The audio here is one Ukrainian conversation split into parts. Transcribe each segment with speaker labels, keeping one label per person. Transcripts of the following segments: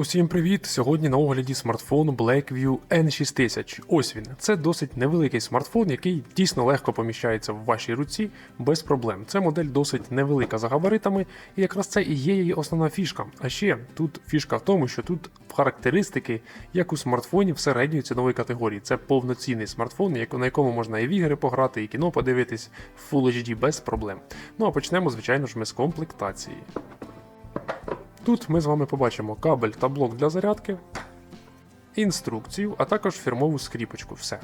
Speaker 1: Усім привіт! Сьогодні на огляді смартфон Blackview N6000. Ось він. Це досить невеликий смартфон, який дійсно легко поміщається в вашій руці без проблем. Це модель досить невелика за габаритами, і якраз це і є її основна фішка. А ще тут фішка в тому, що тут характеристики, як у смартфонів середньої цінової категорії. Це повноцінний смартфон, на якому можна і в ігри пограти, і кіно подивитись в Full HD без проблем. Ну а почнемо, звичайно ж, ми з комплектації. Тут ми з вами побачимо кабель та блок для зарядки, інструкцію, а також фірмову скріпочку. Все.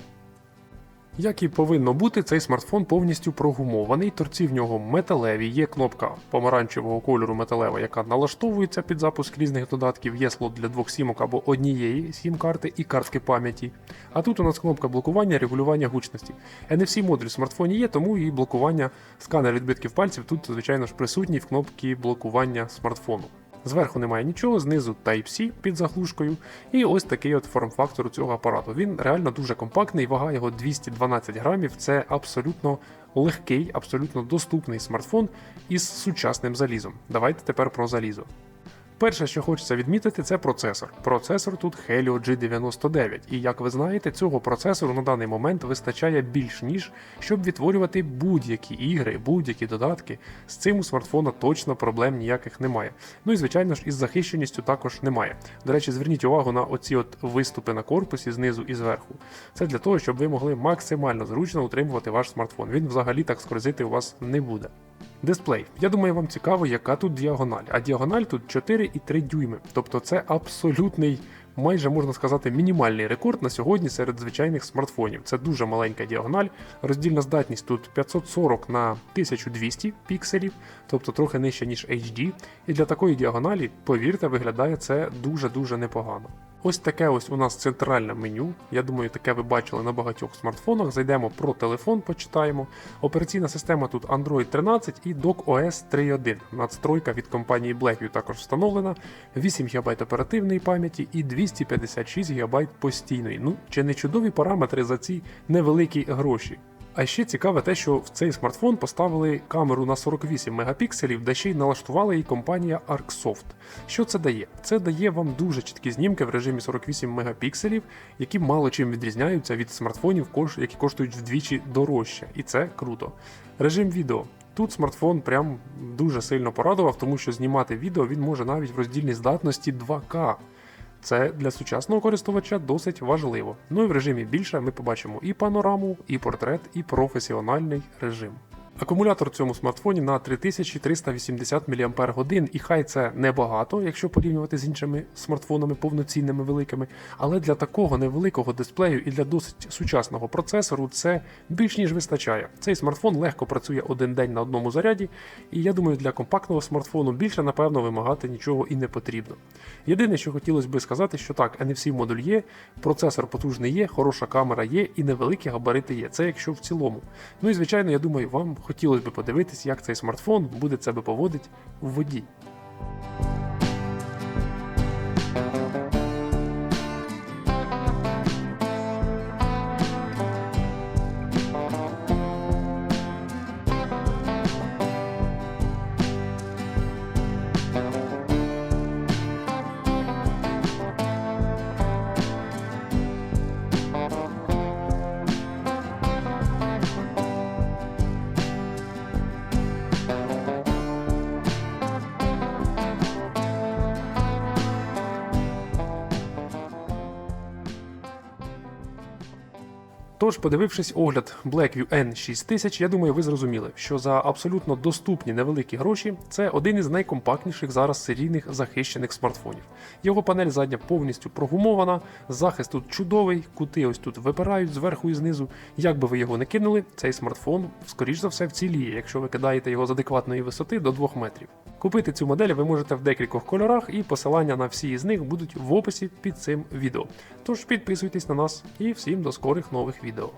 Speaker 1: Як і повинно бути, цей смартфон повністю прогумований, торці в нього металеві, є кнопка помаранчевого кольору металева, яка налаштовується під запуск різних додатків, є слот для двох сімок або однієї сім-карти і картки пам'яті. А тут у нас кнопка блокування, регулювання гучності. NFC модуль в смартфоні є, тому і блокування сканер відбитків пальців тут, звичайно ж, присутній в кнопці блокування смартфону. Зверху немає нічого, знизу Type-C під заглушкою. І ось такий от форм-фактор у цього апарату. Він реально дуже компактний, вага його 212 грамів. Це абсолютно легкий, абсолютно доступний смартфон із сучасним залізом. Давайте тепер про залізо. Перше, що хочеться відмітити, це процесор. Процесор тут Helio G99, і як ви знаєте, цього процесору на даний момент вистачає більш ніж, щоб відтворювати будь-які ігри, будь-які додатки. З цим у смартфона точно проблем ніяких немає. Ну і звичайно ж, із захищеністю також немає. До речі, зверніть увагу на оці от виступи на корпусі знизу і зверху. Це для того, щоб ви могли максимально зручно утримувати ваш смартфон. Він взагалі так скользити у вас не буде. Дисплей. Я думаю, вам цікаво, яка тут діагональ. А діагональ тут 4,3 дюйми. Тобто це абсолютний, майже можна сказати, мінімальний рекорд на сьогодні серед звичайних смартфонів. Це дуже маленька діагональ. Роздільна здатність тут 540 на 1200 пікселів, тобто трохи нижче, ніж HD. І для такої діагоналі, повірте, виглядає це дуже-дуже непогано. Ось таке ось у нас центральне меню. Я думаю, таке ви бачили на багатьох смартфонах. Зайдемо про телефон, почитаємо. Операційна система тут Android 13 і DocOS 3.1. Надстройка від компанії Blackview також встановлена. 8 ГБ оперативної пам'яті і 256 ГБ постійної. Ну, чи не чудові параметри за ці невеликі гроші? А ще цікаве те, що в цей смартфон поставили камеру на 48 мегапікселів, де ще й налаштувала її компанія ArcSoft. Що це дає? Це дає вам дуже чіткі знімки в режимі 48 мегапікселів, які мало чим відрізняються від смартфонів, які коштують вдвічі дорожче. І це круто. Режим відео. Тут смартфон прям дуже сильно порадував, тому що знімати відео він може навіть в роздільній здатності 2К. Це для сучасного користувача досить важливо. Ну і в режимі більше ми побачимо і панораму, і портрет, і професіональний режим. Акумулятор в цьому смартфоні на 3380 мАч, і хай це небагато, якщо порівнювати з іншими смартфонами повноцінними великими, але для такого невеликого дисплею і для досить сучасного процесору це більш ніж вистачає. Цей смартфон легко працює один день на одному заряді, і я думаю, для компактного смартфону більше, напевно, вимагати нічого і не потрібно. Єдине, що хотілося би сказати, що так, NFC модуль є, процесор потужний є, хороша камера є і невеликі габарити є. Це якщо в цілому. Ну і звичайно, я думаю, вам хотілося б подивитись, як цей смартфон буде себе поводити в воді. Тож, подивившись огляд Blackview N6000, я думаю, ви зрозуміли, що за абсолютно доступні невеликі гроші це один із найкомпактніших зараз серійних захищених смартфонів. Його панель задня повністю прогумована, захист тут чудовий, кути ось тут випирають зверху і знизу. Як би ви його не кинули, цей смартфон, скоріш за все, вціліє, якщо ви кидаєте його з адекватної висоти до 2 метрів. Купити цю модель ви можете в декількох кольорах, і посилання на всі із них будуть в описі під цим відео. Тож підписуйтесь на нас і всім до скорих нових відео.